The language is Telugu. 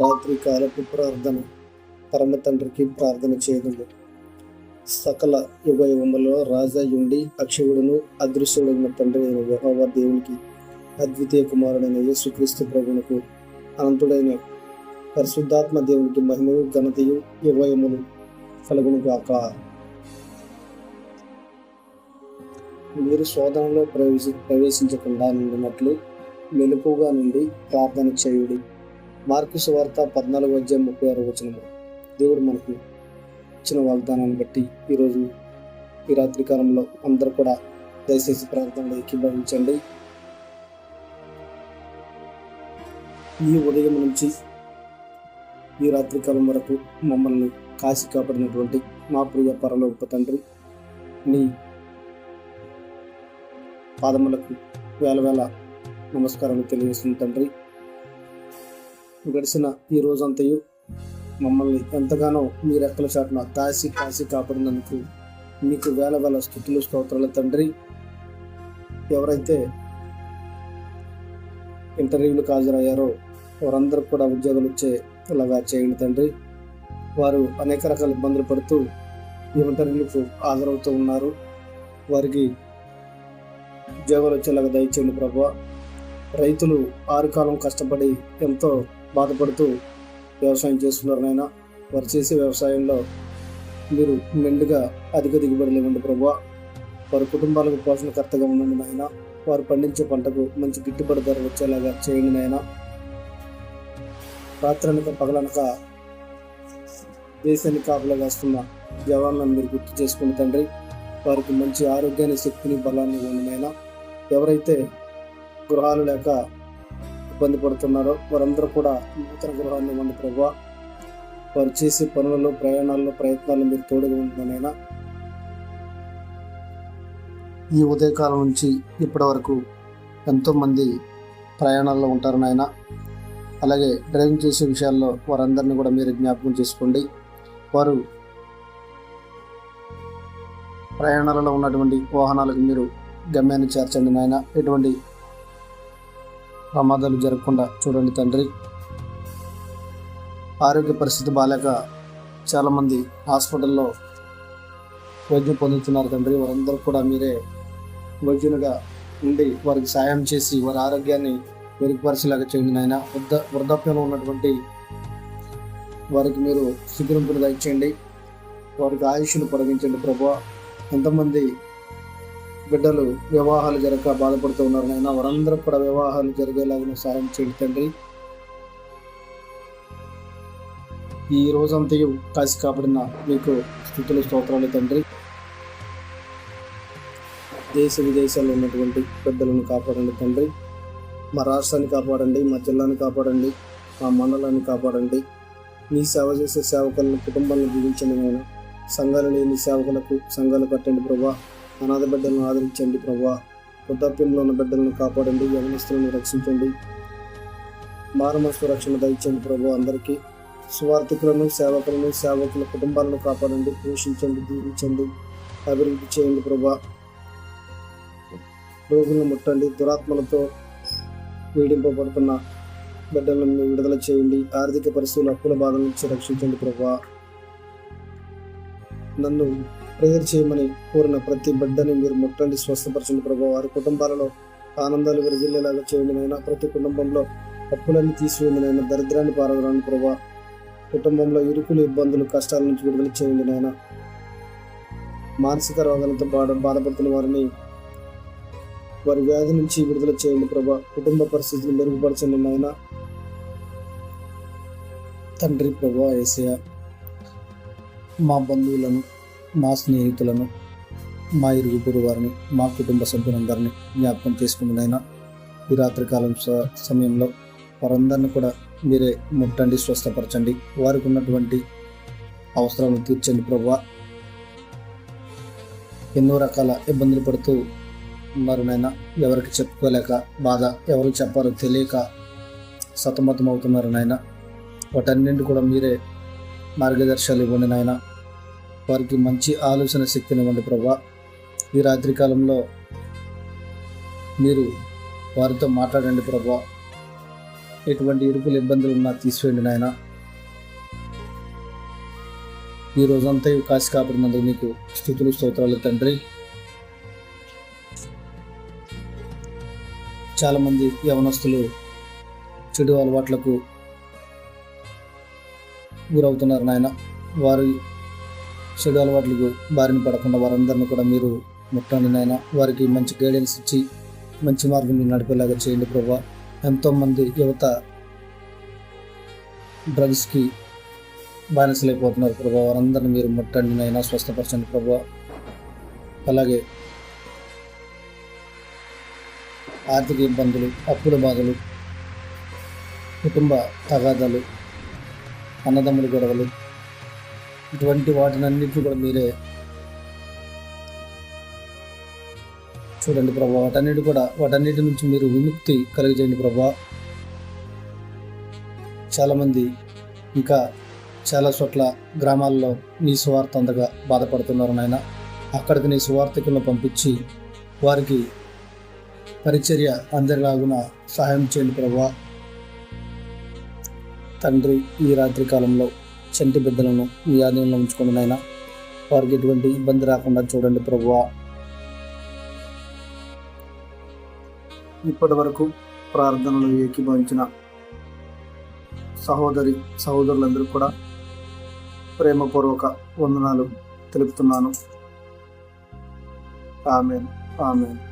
రాత్రి కాలపు ప్రార్థన పరమ తండ్రికి ప్రార్థన చేయదుము. సకల యుగ యుగములో రాజా అక్షయుడును అదృశ్యుడైన తండ్రి అయిన యెహోవా దేవునికి అద్వితీయ కుమారుడైన యేసుక్రీస్తు ప్రభునకు అనంతుడైన పరిశుద్ధాత్మ దేవునికి మహిమయు ఘనతయు యుగయములు కలుగును కాక మీరు శోధనలో ప్రవేశి ప్రవేశించకుండా నుండినట్లు మెలుపుగా నుండి ప్రార్థన చేయుడి. మార్కు సువార్త పద్నాలుగు అధ్యాయం ముప్పై ఆరు వచనము. దేవుడు మనకు ఇచ్చిన వాగ్దానాన్ని బట్టి ఈరోజు ఈ రాత్రి కాలంలో అందరూ కూడా దయచేసి ప్రార్థనలో ఏకీభవించండి. ఈ ఉదయం నుంచి ఈ రాత్రి కాలం వరకు మమ్మల్ని కాసి కాపాడినటువంటి మా ప్రియ పరలోక తండ్రి నీ పాదములకు వేల వేల నమస్కారాలు తెలియజేస్తుంది తండ్రి గడిచిన ఈ రోజంతయు మమ్మల్ని ఎంతగానో మీ రెక్కల చాటున తాసి కాసి కాపాడినందుకు మీకు వేల వేల స్థుతులు స్తోత్రాల. తండ్రి ఎవరైతే ఇంటర్వ్యూలకు హాజరయ్యారో వారందరూ కూడా ఉద్యోగాలు వచ్చేలాగా చేయండి తండ్రి. వారు అనేక రకాల ఇబ్బందులు పడుతూ ఈ ఇంటర్వ్యూలకు హాజరవుతూ ఉన్నారు. వారికి ఉద్యోగాలు వచ్చేలాగా దయచేయండి ప్రభావ రైతులు ఆరు కాలం కష్టపడి ఎంతో బాధపడుతూ వ్యవసాయం చేస్తున్నారు నాయన. వారు చేసే వ్యవసాయంలో మీరు మెండుగా అధిక దిగుబడులు ఇవ్వండి ప్రభు. వారి కుటుంబాలకు పోషణకర్తగా ఉండండి నాయన. వారు పండించే పంటకు మంచి గిట్టుబడి ధర వచ్చేలాగా చేయండి నాయన. రాత్రనక పగలనక దేశాన్ని కాపులా కాస్తున్న జవాన్లను మీరు గుర్తు చేసుకుని తండ్రి వారికి మంచి ఆరోగ్యాన్ని శక్తిని బలాన్ని ఇవ్వండి నాయన. ఎవరైతే గృహాలు లేక ఇబ్బంది పడుతున్నారో. వారందరూ కూడా నూతన గృహాన్ని ఇవ్వండి ప్రభు. వారు చేసే పనులలో ప్రయాణాల్లో ప్రయత్నాలు మీరు తోడుగా ఉంటున్నానైనా ఈ ఉదయకాలం నుంచి ఇప్పటి వరకు ఎంతోమంది ప్రయాణాల్లో ఉంటారు నాయన. అలాగే డ్రైవింగ్ చేసే విషయాల్లో వారందరినీ కూడా మీరు జ్ఞాపకం చేసుకోండి. వారు ప్రయాణాలలో ఉన్నటువంటి వాహనాలకు మీరు గమ్యాన్ని చేర్చండి నాయన. ఎటువంటి ప్రమాదాలు జరగకుండా చూడండి తండ్రి. ఆరోగ్య పరిస్థితి బాగాలేక చాలామంది హాస్పిటల్లో వైద్యం పొందుతున్నారు తండ్రి. వారందరూ కూడా మీరే వైద్యునిగా ఉండి వారికి సాయం చేసి వారి ఆరోగ్యాన్ని మెరుగుపరిచేలాగా చేయండి నాయన. వృద్ధ వృద్ధాప్యంలో ఉన్నటువంటి వారికి మీరు శిఖరింపును దయచేయండి. వారికి ఆయుష్ను పొడిగించండి ప్రభు. ఎంతమంది బిడ్డలు వివాహాలు జరగక బాధపడుతూ ఉన్నారు నాయన. వారందరూ కూడా వివాహాలు జరిగేలాగా సహాయం చేయండి తండ్రి. ఈ రోజంతయు కాసి కాపాడిన మీకు స్థుతులు స్తోత్రాలు తండ్రి. దేశ విదేశాల్లో ఉన్నటువంటి పెద్దలను కాపాడండి తండ్రి. మా రాష్ట్రాన్ని కాపాడండి మా జిల్లాని కాపాడండి మా మండలాన్ని కాపాడండి. నీ సేవ చేసే సేవకులను కుటుంబాలను దీవించండి నేను సంఘాలు లేని సేవకులకు సంఘాలు కట్టండి ప్రభా. అనాథ బిడ్డలను ఆదరించండి ప్రభా. వృద్ధాప్యంలో ఉన్న బిడ్డలను కాపాడండి యవనస్తులను రక్షించండి. మానవస్తు రక్షణ దయచండి ప్రభు అందరికీ. స్వార్థికులను సేవకులను సేవకుల కుటుంబాలను కాపాడండి పోషించండి దీవించండి అభివృద్ధి చేయండి ప్రభా. రోగులను ముట్టండి దురాత్మలతో పీడింపబడుతున్న బిడ్డలను విడుదల చేయండి ఆర్థిక పరిస్థితులు అప్పుల బాధల నుంచి రక్షించండి ప్రభా. నన్ను ప్రేయర్ చేయమని కోరిన ప్రతి బిడ్డని మీరు ముట్టండి స్వస్థపరచండి ప్రభు. వారి కుటుంబాలలో ఆనందాలు విరజిల్లేలాగా చేయండి నాయన. ప్రతి కుటుంబంలో అప్పులన్నీ తీసివేయండి నాయన. దరిద్రాన్ని పారదరాని ప్రభా. కుటుంబంలో ఇరుకులు ఇబ్బందులు కష్టాల నుంచి విడుదల చేయండి నాయన. మానసిక రోగాలతో బాధ బాధపడుతున్న వారిని వారి వ్యాధి నుంచి విడుదల చేయండి ప్రభా. కుటుంబ పరిస్థితులు మెరుగుపరచండి నాయన. తండ్రి ప్రభా ఏసయ మా బంధువులను మా స్నేహితులను మా ఇరుగు పొరుగు వారిని మా కుటుంబ సభ్యులందరినీ జ్ఞాపకం చేసుకుని ఈ రాత్రికాలం సమయంలో వారందరిని కూడా మీరే ముట్టండి స్వస్థపరచండి. వారికి ఉన్నటువంటి అవసరాలను తీర్చండి ప్రభా ఎన్నో రకాల ఇబ్బందులు పడుతూ ఉన్నారు నాయన. ఎవరికి చెప్పుకోలేక బాధ ఎవరికి చెప్పాలో తెలియక సతమతం అవుతున్నారు నాయన. వాటన్నింటి కూడా మీరే మార్గదర్శకాలు ఇవ్వండి నాయన. వారికి మంచి ఆలోచన శక్తినివ్వండి ప్రభా. ఈ రాత్రి కాలంలో మీరు వారితో మాట్లాడండి ప్రభా. ఎటువంటి ఇరుకులు ఇబ్బందులు ఉన్నా తీసివేయండి నాయన. ఈ రోజంతా కాశీ కాపాడినందుకు మీకు స్థుతులు స్తోత్రాలు తండ్రి. చాలామంది యవనస్తులు చెడు అలవాట్లకు గురవుతున్నారు నాయన. వారి చెడు అలవాట్లకు బారిన పడకుండా వారందరిని కూడా మీరు ముట్టండి నాయన. వారికి మంచి గైడెన్స్ ఇచ్చి మంచి మార్గంలో నడిపేలాగా చేయండి ప్రభా. ఎంతోమంది యువత డ్రగ్స్కి బానిసలైపోతున్నారు ప్రభా. వారందరిని మీరు ముట్టండి నైనా స్వస్థపరచండి ప్రభా. అలాగే ఆర్థిక ఇబ్బందులు అప్పుల బాధలు కుటుంబ తగాదాలు అన్నదమ్ముల గొడవలు ఇటువంటి వాటిని అన్నింటినీ కూడా మీరే చూడండి ప్రభా. వాటన్నిటి కూడా వాటన్నిటి నుంచి మీరు విముక్తి కలిగజేయండి ప్రభా. చాలామంది ఇంకా చాలా చోట్ల గ్రామాల్లో నీ సువార్త అంతగా బాధపడుతున్నారు నాయన. అక్కడికి నీ సువార్థకులను పంపించి వారికి పరిచర్య అందరిలాగున సహాయం చేయండి ప్రభా. తండ్రి ఈ రాత్రి కాలంలో చంటి బిడ్డలను మీ ఆధీనంలో ఉంచుకోండి నాయన. వారికి ఎటువంటి ఇబ్బంది రాకుండా చూడండి ప్రభువా. ఇప్పటి వరకు ప్రార్థనలు ఏకీభవించిన సహోదరి సహోదరులందరూ కూడా ప్రేమపూర్వక వందనాలు తెలుపుతున్నాను. ఆమెన్. ఆమెన్.